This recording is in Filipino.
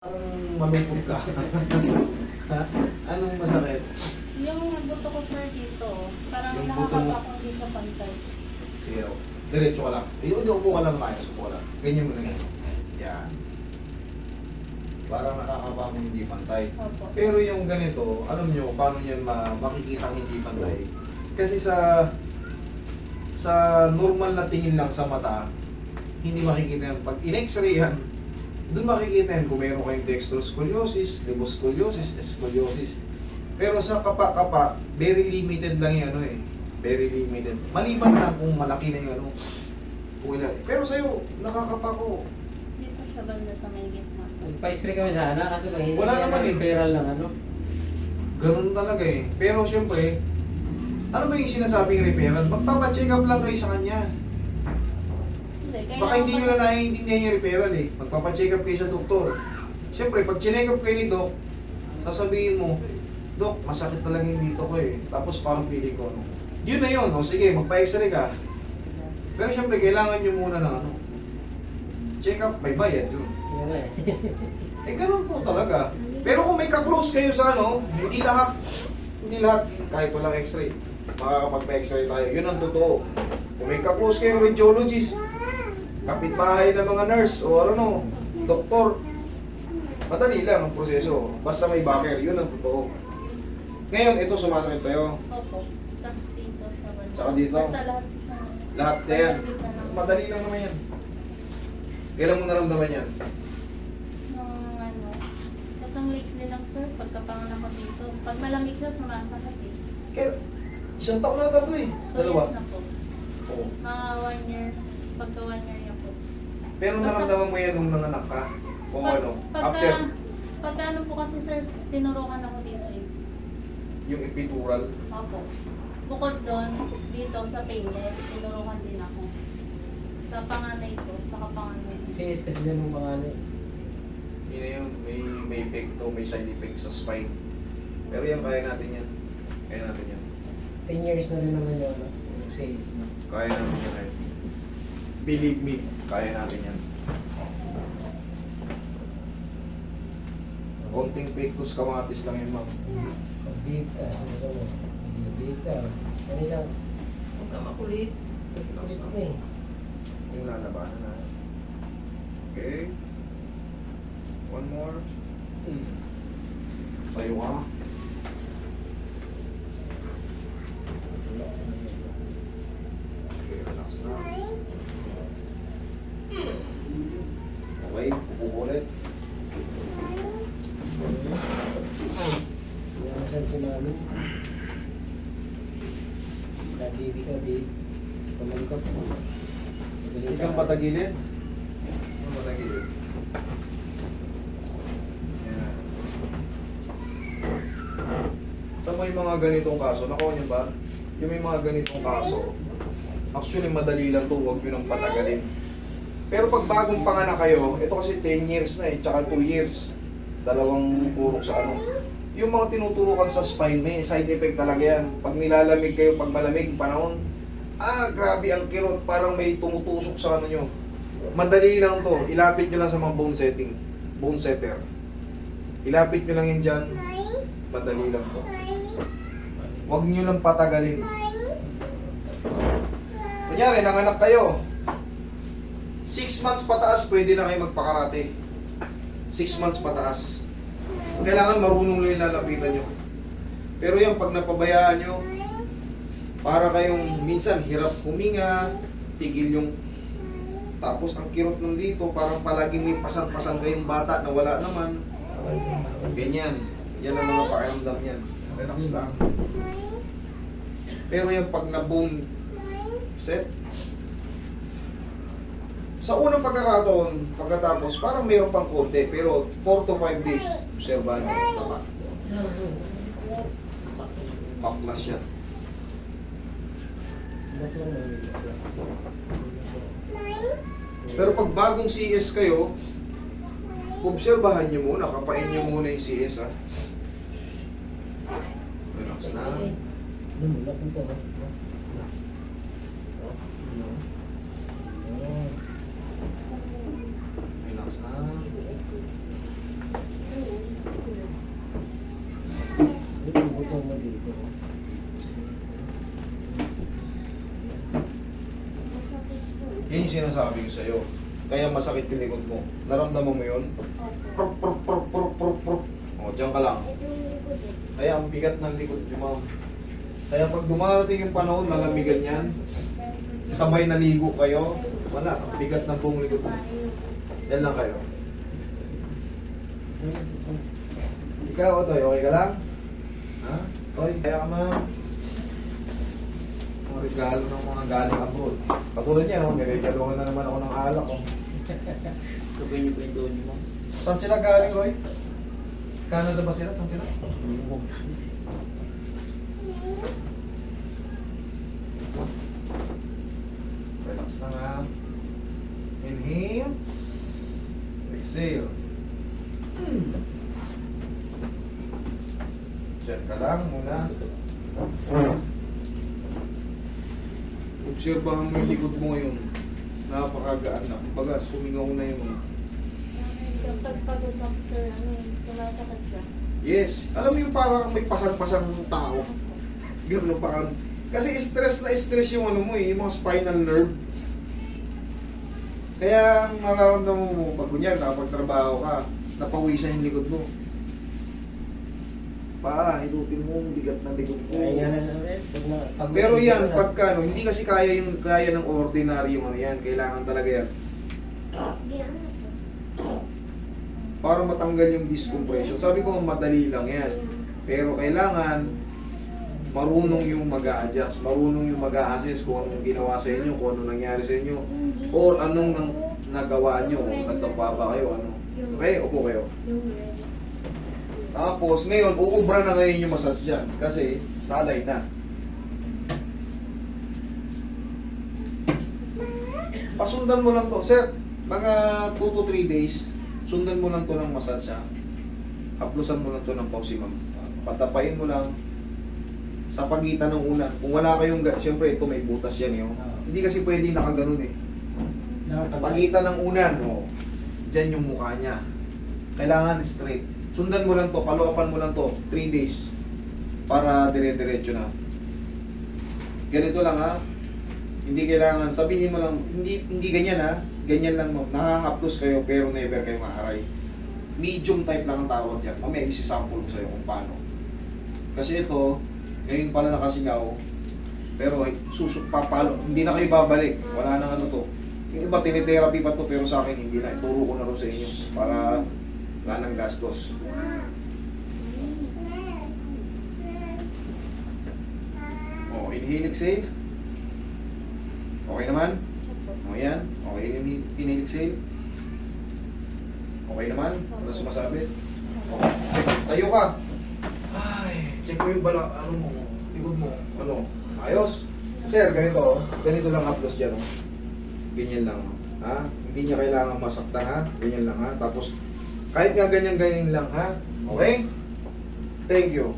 Parang malungkot ka. ha? Anong masakit? Yung buto ko sir dito, parang Yung buto mo? nakakapa kong dito pantay. Sige, oh. diretso ka lang. Ayun, upo ka lang kaya. Upo ka lang. Ganyan mo na ganyan. Yan. Parang nakakapa mo hindi pantay. Opo. Pero yung ganito, alam nyo, paano yan ma makikita hindi pantay? Kasi sa sa normal na tingin lang sa mata, hindi makikita yan. Pag in-x-ray yan, doon makikita yan kung meron kayong dextroscoliosis, liboscoliosis, scoliosis. Pero sa kapa-kapa, very limited lang yung ano eh. Very limited. Maliban lang kung malaki na yung ano. Kung ilan. Pero sa'yo, nakakapa ko. Dito siya banda sa may gitna. Nagpa-x-ray kami sana, kaso lang hindi Wala naman eh. referral ng ano. Ganun talaga eh. Pero siyempre, ano ba yung sinasabing referral? Magpapacheck up lang kayo sa kanya. Baka hindi nyo na naiintindihan yung referral eh. Magpapacheck up kayo sa doktor. Siyempre, pag chinek up kayo ni Doc, sasabihin mo, Doc, masakit talaga yung dito ko eh. Tapos parang pili ko, ano. Yun na yun. O sige, magpa-x-ray ka. Pero siyempre, kailangan nyo muna ng ano. Check up, may bayad yun. Eh. Ganun po talaga. Pero kung may ka-close kayo sa ano, hindi lahat, hindi lahat, kahit walang x-ray, makakapag-x-ray tayo. Yun ang totoo. Kung may ka-close kayong radiologist, kapitbahay ng mga nurse, o ano, doktor, madali lang ang proseso. Basta may backer, yun ang totoo. Ngayon, ito sumasakit sa'yo. Opo. Tapos dito. Tsaka dito? Basta lahat. Lahat na yan. Madali lang naman yan. Kailan mo naramdaman yan? Nung ano, kasang lately lang sir, pagkapanganak ko dito. Pag malamig siya, sumasakit eh. Kaya, isang taon na ito eh. Dalawa. yun na po. Oo. Mga one year, pagka one year niya po. Pero naramdaman mo yan nung nanganak ka? O Pag- ano? Pagka, After pagka ano po kasi sir, tinurukan ako dito eh. yung epidural? Opo. Bukod doon, dito sa painless, tinurukan din ako. Sa panganay ko, sa kapanganay. CS kasi yan ng mga ano. eh. Yun na yun. May, may epekto, may side effect sa spine. Pero yan, kaya natin yan. Kaya natin yan. 10 years na rin naman yun. ano, Yung CS na. Kaya natin yan. Kaya. Believe me, kaya natin yan. Konting pectus kamatis lang yun, ma'am. Pag-beat ka, ano ka mo? Pag-beat ka. Kanina, huwag ka makulit. Makulit mo eh. Yung lalabanan na. Okay. One more. Hmm. Tayo ka. Okay, relax na. Okay, upo ulit. Siya si mami. Nag-baby ka. Pamalikot. Kang patagilin. Kang patagilin. Sa may mga ganitong kaso, nakuha niyo ba? Yung may mga ganitong kaso, actually madali lang to, huwag yun ang patagalin. Pero pag bagong panganak kayo, ito kasi 10 years na eh, tsaka 2 years. Dalawang turok sa ano. Yung mga tinuturukan sa spine, may side effect talaga yan. Pag nilalamig kayo, pag malamig panahon, ah, grabe ang kirot, parang may tumutusok sa ano nyo. Madali lang to, ilapit nyo lang sa mga bone setting, bone setter. Ilapit nyo lang yan dyan, madali lang to. Huwag nyo lang patagalin. Kunyari, nanganak kayo. 6 months pataas, pwede na kayo magpakarate. 6 months pataas. Kailangan marunong lang yung lalapitan nyo. Pero yan, pag napabayaan nyo, para kayong minsan hirap huminga, pigil yung tapos ang kirot ng dito, parang palaging may pasan-pasan kayong bata na wala naman. Ganyan. Yan ang mga pakiramdam yan. Relax lang. Pero yung pag na-bone set, sa unang pagkakataon, pagkatapos, parang mayroon pang konti, pero 4 to 5 days, obserbahan. Ba't lang mami? Pero pag bagong CS kayo, obserbahan nyo muna, kapain nyo muna yung CS ha. Relax na tapos na. Ito buto mo. Yan yung sinasabi ko sa'yo. Kaya masakit yung likod mo. Naramdaman mo yun? Prr, prr, prr, prr, prr, prr. O, dyan ka lang. Kaya ang bigat ng likod ni ma'am. Kaya pag dumarating yung panahon, lalamigan yan. Sabay naligo kayo. Wala, ang bigat ng buong likod mo. Yan lang kayo. Ikaw, Toy, okay ka lang? Ha? Toy, kaya ka ma'am. Mga regalo ng mga galing abroad. Katulad niya, no? niregalo na naman ako ng alak. Oh. Sabay niyo yung doon mo. Saan sila galing, Roy? Canada ba sila? Saan sila? Relax na nga. Inhale. Exhale. Hmm. Diyan ka lang muna. Obserbahan mo yung likod mo ngayon. Napakagaan na. Baga, sumingaw na yung Kapag pagod ako sir, ano, sumasakit siya. Yes. Alam mo yung parang may pasang-pasang tao. Ganun parang... Kasi stress na stress yung ano mo eh, yung mga spinal nerve. Kaya ang nararamdaman mo, pag kunyan, nakapagtrabaho ka, napawisan yung likod mo. Pa, hilutin mo, bigat ng likod mo. Nga na ulit. Pag na, pag Pero yan, pagka ano, hindi kasi kaya yung kaya ng ordinary yung ano yan, kailangan talaga yan. Para matanggal yung discompression. Sabi ko, madali lang yan. Pero kailangan marunong yung mag adjust marunong yung mag assess kung anong ginawa sa inyo, kung anong nangyari sa inyo, or anong nang nagawa nyo, nagtapa ba kayo, ano. Okay, upo kayo. Tapos, ngayon, uubra na ngayon yung massage dyan. Kasi, nalay na. Pasundan mo lang to. Sir, mga 2 to 3 days, sundan mo lang to ng massage ha. Haplusan mo lang to ng pausi. Patapain mo lang sa pagitan ng unan. Kung wala kayong, siyempre ito may butas yan eh. oh. Hindi kasi pwedeng nakaganon eh. Pagitan ng unan, oh. Diyan yung mukha niya. Kailangan straight. Sundan mo lang to, paloopan mo lang to, 3 days. Para dire-diretso na. Ganito lang ha. Hindi kailangan, sabihin mo lang, hindi hindi ganyan ha. Ganyan lang mo. Nakakaplos kayo pero never kayo maaray. Medium type lang ang tawag dyan. Mamaya isi-sample ko sa'yo kung paano. Kasi ito, ngayon pala nakasingaw. Pero susuk papalo, hindi na kayo babalik. Wala nang ano to. Yung iba tinitherapy pa to pero sa akin hindi na. Turo ko na rin sa inyo para wala nang gastos. Oh, inhale, exhale. Okay naman? O yan. Okay, inhale, exhale. Okay naman? Wala sumasabi? Okay. Tayo ka. Check mo yung bala, ano mo, likod mo. Ano? Ayos. Sir, ganito. Ganito lang haplos dyan. Oh. Ganyan lang. Ha? Hindi niya kailangan masaktan ha. Ganyan lang ha. Tapos, kahit nga ganyan-ganyan lang ha. Okay? Thank you.